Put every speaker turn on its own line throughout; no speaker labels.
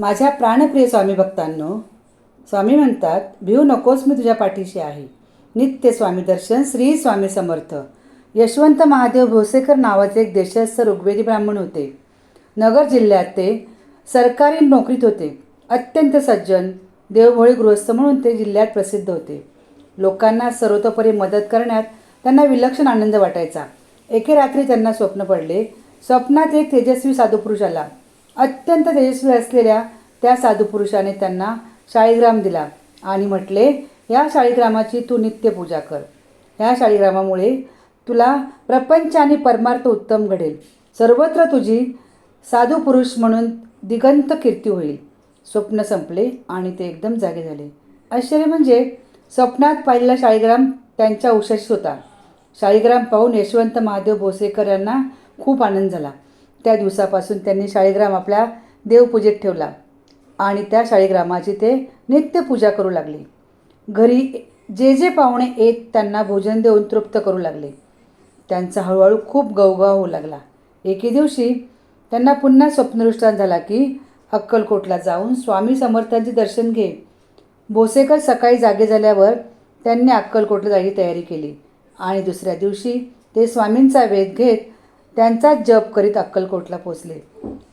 माझ्या प्राणप्रिय स्वामी भक्तांनो स्वामी म्हणतात भिऊ नकोस मी तुझ्या पाठीशी आहे. नित्य स्वामी दर्शन श्री स्वामी समर्थ. यशवंत महादेव भोसेकर नावाचे एक देशस्थ ऋग्वेदी ब्राह्मण होते. नगर जिल्ह्यात ते सरकारी नोकरीत होते. अत्यंत सज्जन देवभोळी गृहस्थ म्हणून ते जिल्ह्यात प्रसिद्ध होते. लोकांना सर्वतोपरी मदत करण्यात त्यांना विलक्षण आनंद वाटायचा. एके रात्री त्यांना स्वप्न पडले. स्वप्नात एक तेजस्वी साधुपुरुष आला. अत्यंत तेजस्वी असलेल्या त्या साधुपुरुषाने त्यांना शाळीग्राम दिला आणि म्हटले या शाळीग्रामाची तू नित्य पूजा कर. ह्या शाळीग्रामामुळे तुला प्रपंच आणि परमार्थ उत्तम घडेल. सर्वत्र तुझी साधू पुरुष म्हणून दिगंत कीर्ती होईल. स्वप्न संपले आणि ते एकदम जागे झाले. आश्चर्य म्हणजे स्वप्नात पाहिलेला शाळीग्राम त्यांच्या उशाशीच होता. शाळीग्राम पाहून यशवंत महादेव भोसेकर यांना खूप आनंद झाला. त्या दिवसापासून त्यांनी शाळीग्राम आपल्या देवपूजेत ठेवला. आणि त्या शाळीग्रामाची ते नित्य पूजा करू लागले. घरी जे जे पाहुणे येत त्यांना भोजन देऊन तृप्त करू लागले. त्यांचा हळूहळू खूप गवगाव होऊ लागला. एके दिवशी त्यांना पुन्हा स्वप्नदृष्टांत झाला की अक्कलकोटला जाऊन स्वामी समर्थांचे दर्शन घे. भोसेकर सकाळी जागे झाल्यावर त्यांनी अक्कलकोटला जायची तयारी केली. आणि दुसऱ्या दिवशी ते स्वामींचा वेध घेत त्यांचा जप करीत अक्कलकोटला पोचले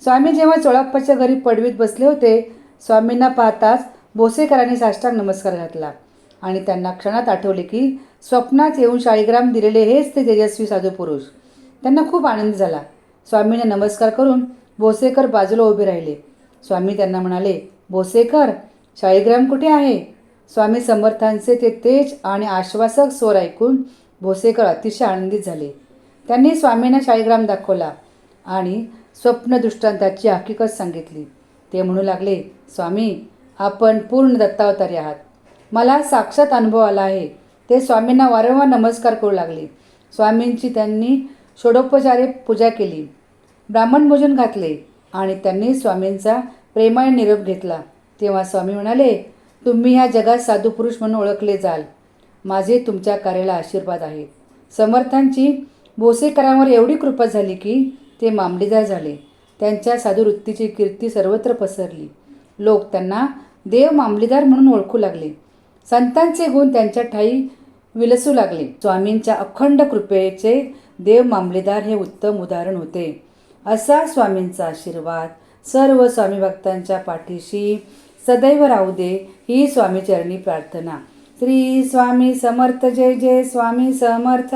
स्वामी जेव्हा चोळाप्पाच्या घरी पडवीत बसले होते स्वामींना पाहताच भोसेकरांनी साष्टांग नमस्कार घातला आणि त्यांना क्षणात आठवले की स्वप्नात येऊन शाळीग्राम दिलेले हेच ते तेजस्वी साधू पुरुष. त्यांना खूप आनंद झाला. स्वामींना नमस्कार करून भोसेकर बाजूला उभे राहिले. स्वामी त्यांना म्हणाले भोसेकर शाळीग्राम कुठे आहे? स्वामी समर्थांचे ते तेज आणि आश्वासक स्वर ऐकून भोसेकर अतिशय आनंदित झाले. त्यांनी स्वामींना शाळीग्राम दाखवला आणि स्वप्नदृष्टांताची हकीकत सांगितली. ते म्हणू लागले स्वामी आपण पूर्ण दत्तावतारी आहात. मला साक्षात अनुभव आला आहे. ते स्वामींना वारंवार नमस्कार करू लागले. स्वामींची त्यांनी षोडोपचारे पूजा केली. ब्राह्मण भोजन घातले आणि त्यांनी स्वामींचा प्रेमाने निरोप घेतला. तेव्हा स्वामी म्हणाले तुम्ही ह्या जगात साधू पुरुष म्हणून ओळखले जाल. माझे तुमच्या कार्याला आशीर्वाद आहे. समर्थांची भोसेकरांवर एवढी कृपा झाली की ते मामलेदार झाले. त्यांच्या साधुवृत्तीची कीर्ती सर्वत्र पसरली. लोक त्यांना देव मामलेदार म्हणून ओळखू लागले. संतांचे गुण त्यांच्या ठाई विलसू लागले. स्वामींच्या अखंड कृपेचे देव मामलेदार हे उत्तम उदाहरण होते. असा स्वामींचा आशीर्वाद सर्व स्वामी भक्तांच्या पाठीशी सदैव राहू दे ही स्वामीचरणी प्रार्थना. श्री स्वामी समर्थ जय जय स्वामी समर्थ.